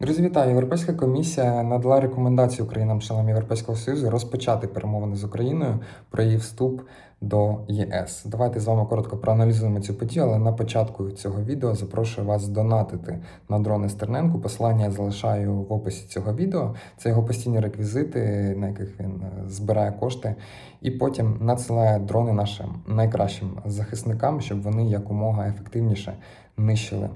Друзі, вітаю! Європейська комісія надала рекомендацію країнам-членам Європейського Союзу розпочати перемовини з Україною про її вступ до ЄС. Давайте з вами коротко проаналізуємо цю подію, але на початку цього відео запрошую вас донатити на дрони Стерненку. Посилання я залишаю в описі цього відео. Це його постійні реквізити, на яких він е, збирає кошти, і потім надсилає дрони нашим найкращим захисникам, щоб вони якомога ефективніше нищили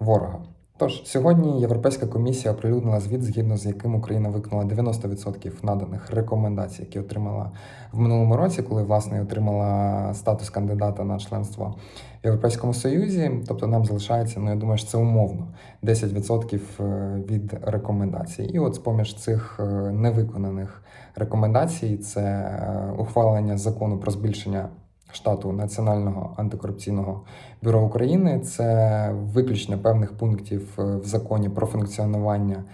ворога. Тож сьогодні Європейська комісія оприлюднила звіт, згідно з яким Україна виконала 90% наданих рекомендацій, які отримала в минулому році, коли власне отримала статус кандидата на членство в Європейському Союзі. Тобто нам залишається, ну я думаю, що це умовно 10% від рекомендацій. І от з поміж цих е, невиконаних рекомендацій це е, ухвалення закону про збільшення штату Національного антикорупційного бюро України. Це виключення певних пунктів е, в законі про функціонування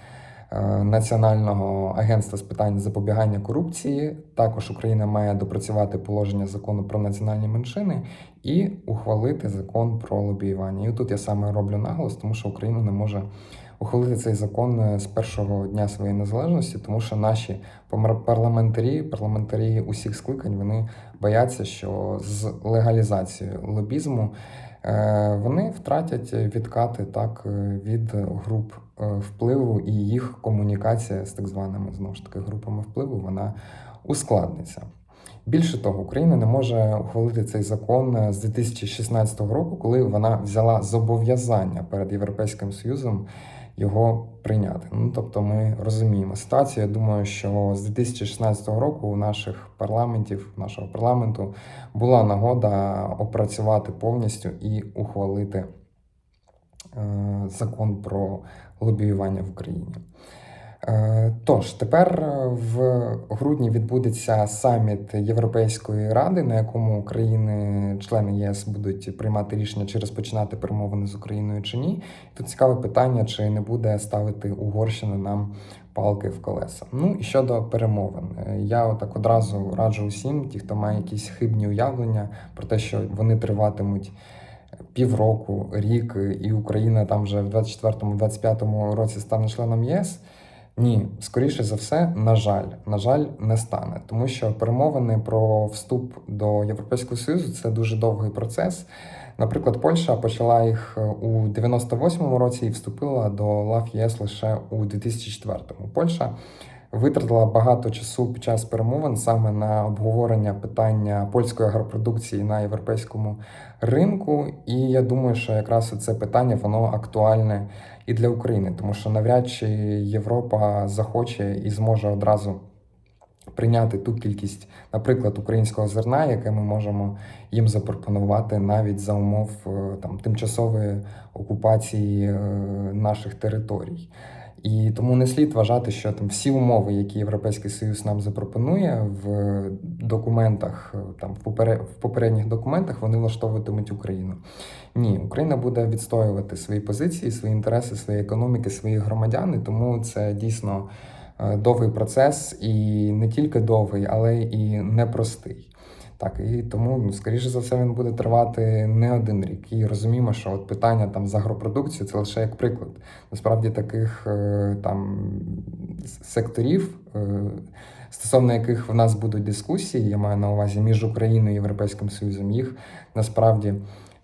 е, Національного агентства з питань запобігання корупції. Також Україна має допрацювати положення закону про національні меншини і ухвалити закон про лобіювання. І тут я саме роблю наголос, тому що Україна не може ухвалити цей закон е, з першого дня своєї незалежності, тому що наші парламентарі, парламентарі усіх скликань, вони бояться, що з легалізацією лобізму е, вони втратять відкати так е, від груп впливу, і їх комунікація з так званими знову ж таки групами впливу вона ускладниться. Більше того, Україна не може ухвалити цей закон е, з 2016 року, коли вона взяла зобов'язання перед Європейським Союзом його прийняти. Ну тобто, ми розуміємо ситуацію. Я думаю, що з 2016 року у наших парламентів, нашого парламенту, була нагода опрацювати повністю і ухвалити е, закон про лобіювання в Україні. Е, Тож тепер е, в грудні відбудеться саміт Європейської ради, на якому країни-члени ЄС будуть приймати рішення, чи розпочинати перемовини з Україною чи ні. Тут цікаве питання, чи не буде ставити Угорщина нам палки в колеса. Ну і щодо перемовин, Е, я отак одразу раджу усім, ті, хто має якісь хибні уявлення про те, що вони триватимуть півроку, рік, і Україна там вже в 24-25 році стане членом ЄС. Ні, скоріше за все, на жаль, на жаль, не стане, тому що перемовини про вступ до Європейського Союзу це дуже довгий процес. Наприклад, Польща почала їх е, у 98-му році і вступила до лав ЄС лише у 2004-му. Польща витратила багато часу під час перемовин саме на обговорення питання польської агропродукції на європейському ринку. І я думаю, що якраз це питання воно актуальне і для України, тому що навряд чи Європа захоче і зможе одразу. Прийняти ту кількість, наприклад, українського зерна, яке ми можемо їм запропонувати навіть за умов е, там тимчасової окупації е, наших територій. І тому не слід вважати, що там всі умови, які Європейський Союз нам запропонує в документах, там в, попере, в попередніх документах, вони влаштовуватимуть Україну. Ні, Україна буде відстоювати свої позиції, свої інтереси, свої економіки, своїх громадян. І тому це дійсно е, довгий процес, і не тільки довгий, але і непростий. Так, і тому, ну, скоріше за все, він буде тривати не один рік. І розуміємо, що от питання там з агропродукції це лише як приклад. Насправді таких е, там секторів, е, стосовно яких в нас будуть дискусії, я маю на увазі між Україною і Європейським Союзом, їх насправді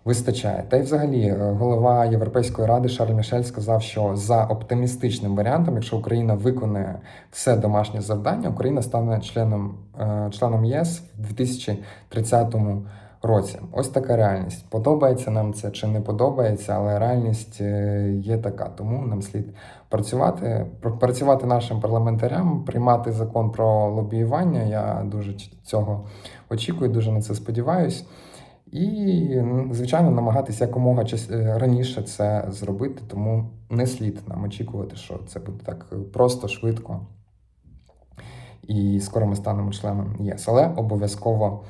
вистачає. Та й взагалі е, голова Європейської ради Шарль Мішель сказав, що за оптимістичним варіантом, якщо Україна виконає все домашнє завдання, Україна стане членом, е, членом ЄС в 2030 році. Ось така реальність. Подобається нам це чи не подобається, але реальність е, є така. Тому нам слід працювати, пр- працювати нашим парламентарям, приймати закон про лобіювання. Я дуже цього очікую, дуже на це сподіваюсь. І, звичайно, намагатися якомога е, раніше це зробити, тому не слід нам очікувати, що це буде так е, просто, швидко. І скоро ми станемо членом ЄС, але обов'язково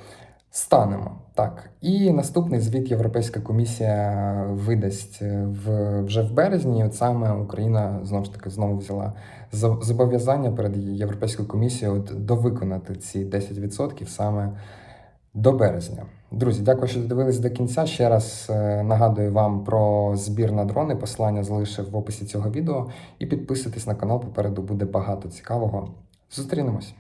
станемо. Так. І наступний звіт Європейська комісія видасть е, в, вже в березні. От саме Україна знову ж таки знову взяла за- зобов'язання перед Європейською комісією от, довиконати ці 10% саме до березня. Друзі, дякую, що додивились до кінця. Ще раз е, нагадую вам про збір на дрони. Посилання залишив в описі цього відео. І підписуйтесь на канал. Попереду буде багато цікавого. Зустрінемось!